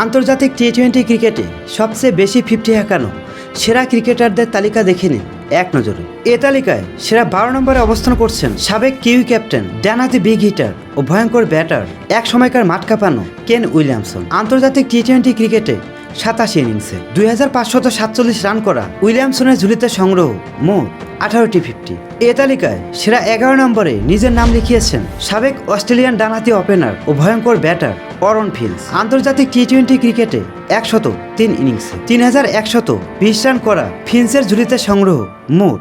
আন্তর্জাতিক T twenty ক্রিকেটে সবচেয়ে বেশি ফিফটি হাঁকানো সেরা ক্রিকেটারদের তালিকা দেখে নিন। এক নজরে। এ তালিকায় সেরা বারো নম্বরে অবস্থান করছেন সাবেক কিউই ক্যাপ্টেন ডানাতি বিগ হিটার ও ভয়ঙ্কর ব্যাটার, এক সময়কার মাঠ কাঁপানো কেন উইলিয়ামসন। আন্তর্জাতিক টি টোয়েন্টি ক্রিকেটে সাতাশি ইনিংসে দুই হাজার পাঁচশত সাতচল্লিশ রান করা উইলিয়ামসনের ঝুলিতে সংগ্রহ মোট আঠারোটি ফিফটি। এ তালিকায় সেরা এগারো নম্বরে নিজের নাম লিখিয়েছেন সাবেক অস্ট্রেলিয়ান ডানহাতি ওপেনার ও ভয়ঙ্কর ব্যাটার অরন ফিল্ডস। আন্তর্জাতিক টি টোয়েন্টি ক্রিকেটে একশত তিন ইনিংসে তিন হাজার একশত বিশ রান করা ফিন্সের ঝুলিতে সংগ্রহ মোট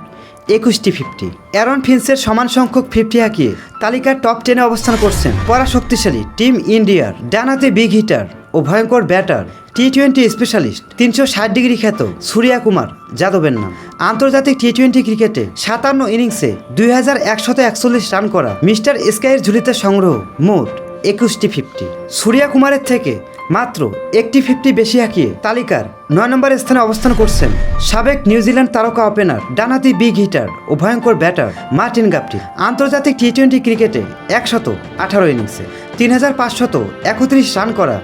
একুশটি ফিফটি। অ্যারন ফিন্সের সমান সংখ্যক ফিফটি হাঁকিয়ে তালিকার টপ টেনে অবস্থান করছেন পরাশক্তিশালী টিম ইন্ডিয়ার ডানাতে বিগ হিটার ও ভয়ঙ্কর ব্যাটার টি টোয়েন্টি স্পেশালিস্ট তিনশো ষাট ডিগ্রি খ্যাত সূর্যা কুমার যাদবের নাম। আন্তর্জাতিক টি টোয়েন্টি ক্রিকেটে সাতান্ন ইনিংসে দুই হাজার একশত একচল্লিশ রান করা মিস্টার স্কাইয়ের ঝুলিতে সংগ্রহ মোট একুশটি ফিফটি। সূর্যা কুমারের থেকে মাত্র একটি ফিফটি বেশি হাঁকিয়ে তালিকার নয় নম্বর স্থানে অবস্থান করছেন সাবেক নিউজিল্যান্ড তারকা ওপেনার ডানাতি বিগ হিটার ও ভয়ঙ্কর ব্যাটার মার্টিন গাপটি। আন্তর্জাতিক টি টোয়েন্টি ক্রিকেটে একশত আঠারো ইনিংসে তিন হাজার পাঁচশত একত্রিশ রান করা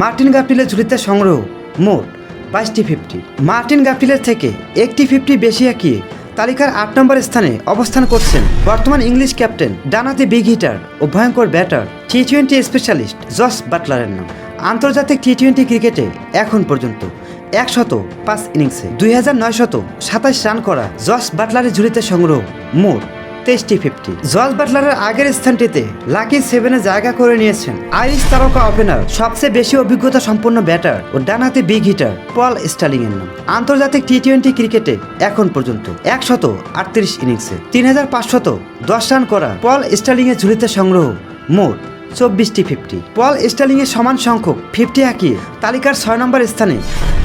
মার্টিন গাপটিলের ঝুলিতে সংগ্রহ মোট বাইশটি ফিফটি। মার্টিন গাপটিলের থেকে একটি ফিফটি বেশি হাঁকিয়ে তালিকার আট নম্বর স্থানে অবস্থান করছেন বর্তমান ইংলিশ ক্যাপ্টেন ডানাতে বিগ হিটার ও ভয়ঙ্কর batter T twenty specialist Jos বাটলারের নাম। আন্তর্জাতিক টি টোয়েন্টি ক্রিকেটে এখন পর্যন্ত একশত পাঁচ ইনিংসে দুই হাজার নয়শত সাতাশ রান করা জস বাটলারের ঝুলিতে সংগ্রহ মোট তেইশটি ফিফটি। জস বাটলারের আগের স্থানটিতে লাকি সেভেনে জায়গা করে নিয়েছেন। আইরিশ তারকা ওপেনার, সবচেয়ে বেশি অভিজ্ঞতা সম্পন্ন ব্যাটার ও ডানাতে বিগ হিটার, পল স্টার্লিং এর নাম। আন্তর্জাতিক টি টোয়েন্টি ক্রিকেটে এখন পর্যন্ত একশত আটত্রিশ ইনিংসে, তিন হাজার পাঁচশত দশ রান করা পল স্টার্লিং এর ঝুলিতে সংগ্রহ মোট চব্বিশটি ফিফটি। পল স্টার্লিং এর সমান সংখ্যক ফিফটি হাঁকিয়ে তালিকার ছয় নম্বর স্থানে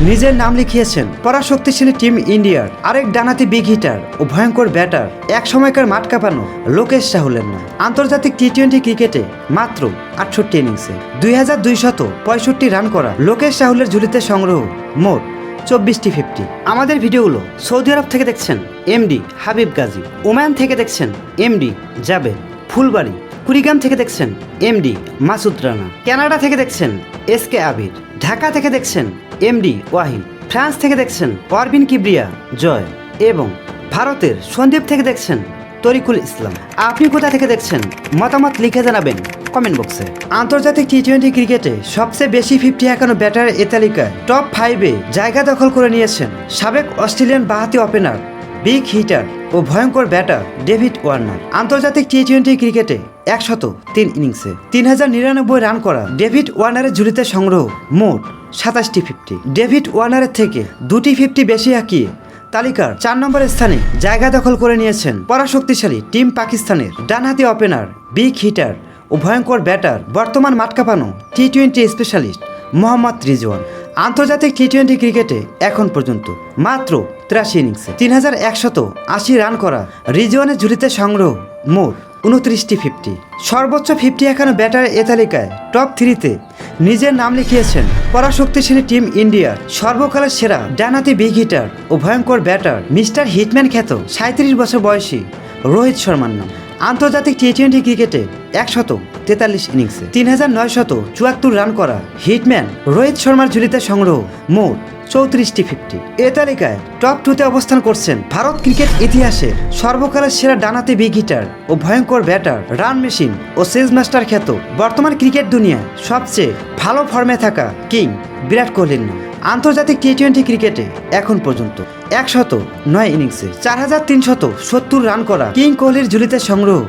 নিজের নাম লিখিয়েছেন পরা শক্তিশালী টিম ইন্ডিয়ার আরেক ডানাতি বিগ হিটার ও ভয়ঙ্কর ব্যাটার, এক সময়কার মাঠ কাঁপানো লোকেশ রাহুলের নাম। আন্তর্জাতিক টি টোয়েন্টি ক্রিকেটে মাত্র আটষট্টি ইনিংসে দুই হাজার দুইশত পঁয়ষট্টি রান করা লোকেশ রাহুলের ঝুলিতে সংগ্রহ মোট চব্বিশটি ফিফটি। আমাদের ভিডিওগুলো সৌদি আরব থেকে দেখছেন এমডি হাবিব গাজী, ওমান থেকে দেখছেন এমডি জাবেদ ফুলবাড়ি। কুড়িগ্রাম থেকে দেখছেন এমডি মাসুদ রানা, কানাডা থেকে দেখছেন এস কে আবির, ঢাকা থেকে দেখছেন এমডি ওয়াহিদ ফ্রান্স থেকে দেখছেন অরবিন কিবরিয়া, জয় এবং ভারতের সন্দীপ থেকে দেখছেন তরিকুল ইসলাম। আপনি কোথা থেকে দেখছেন? মতামত লিখে জানাবেন কমেন্ট বক্সে। আন্তর্জাতিক টি টোয়েন্টি ক্রিকেটে সবচেয়ে বেশি ফিফটি একান্ন ব্যাটার এ তালিকায় টপ ফাইভে জায়গা দখল করে নিয়েছেন সাবেক অস্ট্রেলিয়ান বাহাতি ওপেনার, বিগ হিটার ও ভয়ঙ্কর ব্যাটার ডেভিড ওয়ার্নার। আন্তর্জাতিক টি টোয়েন্টি ক্রিকেটে একশত তিন ইনিংসে তিন হাজার নিরানব্বই রান করা ডেভিড ওয়ার্নারের ঝুলিতে সংগ্রহ মোট সাতাশটি ফিফটি। ডেভিড ওয়ার্নারের থেকে দুটি ফিফটি বেশি হাঁকিয়ে তালিকার চার নম্বর স্থানে জায়গা দখল করে নিয়েছেন পরাশক্তিশালী টিম পাকিস্তানের ডানহাতি ওপেনার, বিগ হিটার ও ভয়ঙ্কর ব্যাটার বর্তমান মাঠ কাঁপানো T twenty specialist Mohammad Rizwan. আন্তর্জাতিক টি টোয়েন্টি ক্রিকেটে এখন পর্যন্ত মাত্র তিরাশি ইনিংসে তিন হাজার একশত আশি রান করা রিজওয়ানের ঝুলিতে সংগ্রহ মোট উনত্রিশটি ফিফটি সর্বোচ্চ ফিফটি এখানো ব্যাটার এ তালিকায় টপ থ্রিতে নিজের নাম লিখিয়েছেন পরাশক্তিশালী টিম ইন্ডিয়ার সর্বকালের সেরা ডানাতি বিগ হিটার ও ভয়ঙ্কর ব্যাটার মিস্টার হিটম্যান খ্যাত সাঁত্রিশ বছর বয়সী রোহিত শর্মার নাম। আন্তর্জাতিক টি টোয়েন্টি ক্রিকেটে একশত তেতাল্লিশ ইনিংসে তিন হাজার নয়শত চুয়াত্তর রান করা হিটম্যান রোহিত শর্মার ঝুলিতে সংগ্রহ মোট চৌত্রিশটি ফিফটি। এ তালিকায় টপ টুতে অবস্থান করছেন ভারত ক্রিকেট ইতিহাসে সর্বকালের সেরা ডানাতে বিগ হিটার ও ভয়ঙ্কর ব্যাটার রান মেশিন ও সেজ মাস্টার খ্যাত বর্তমান ক্রিকেট দুনিয়ায় সবচেয়ে ভালো ফর্মে থাকা কিং বিরাট কোহলির নাম। আন্তর্জাতিক টি টোয়েন্টি ক্রিকেটে এখন পর্যন্ত একশত নয় ইনিংসে চার হাজার তিনশত সত্তর রান করা কিং কোহলির ঝুলিতে সংগ্রহ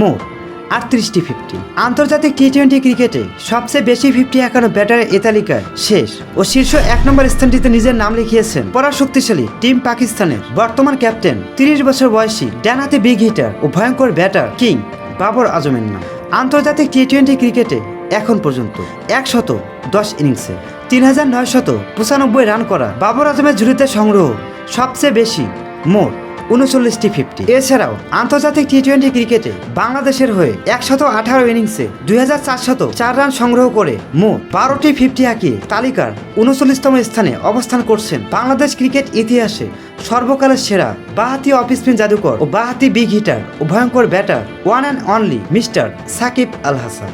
মোট আটত্রিশটি ফিফটি। আন্তর্জাতিক টি টোয়েন্টি ক্রিকেটে সবচেয়ে বেশি ফিফটি একান্ন ব্যাটারের এ তালিকায় শেষ ও শীর্ষ এক নম্বর স্থানটিতে নিজের নাম লিখিয়েছেন পরাশক্তিশালী টিম পাকিস্তানের বর্তমান ক্যাপ্টেন। তিরিশ বছর বয়সী ডানাতে বিগ হিটার ও ভয়ঙ্কর ব্যাটার কিং বাবর আজমের নাম। আন্তর্জাতিক টি টোয়েন্টি ক্রিকেটে এখন পর্যন্ত একশত দশ ইনিংসে তিন হাজার নয়শত পঁচানব্বই রান করা বাবর আজমের ঝুলিতে সংগ্রহ সবচেয়ে বেশি, মোট উনচল্লিশটি ফিফটি। এছাড়াও আন্তর্জাতিক টি টোয়েন্টি ক্রিকেটে বাংলাদেশের হয়ে একশত আঠারো ইনিংসে দুই হাজার চারশত চার রান সংগ্রহ করে মোট বারোটি ফিফটি হাঁকিয়ে তালিকার উনচল্লিশতম স্থানে অবস্থান করছেন বাংলাদেশ ক্রিকেট ইতিহাসে সর্বকালের সেরা বাহাতি অফ স্পিন জাদুকর ও বাহাতি বিগ হিটার ও ভয়ঙ্কর batter one and only mister Shakib Al Hasan.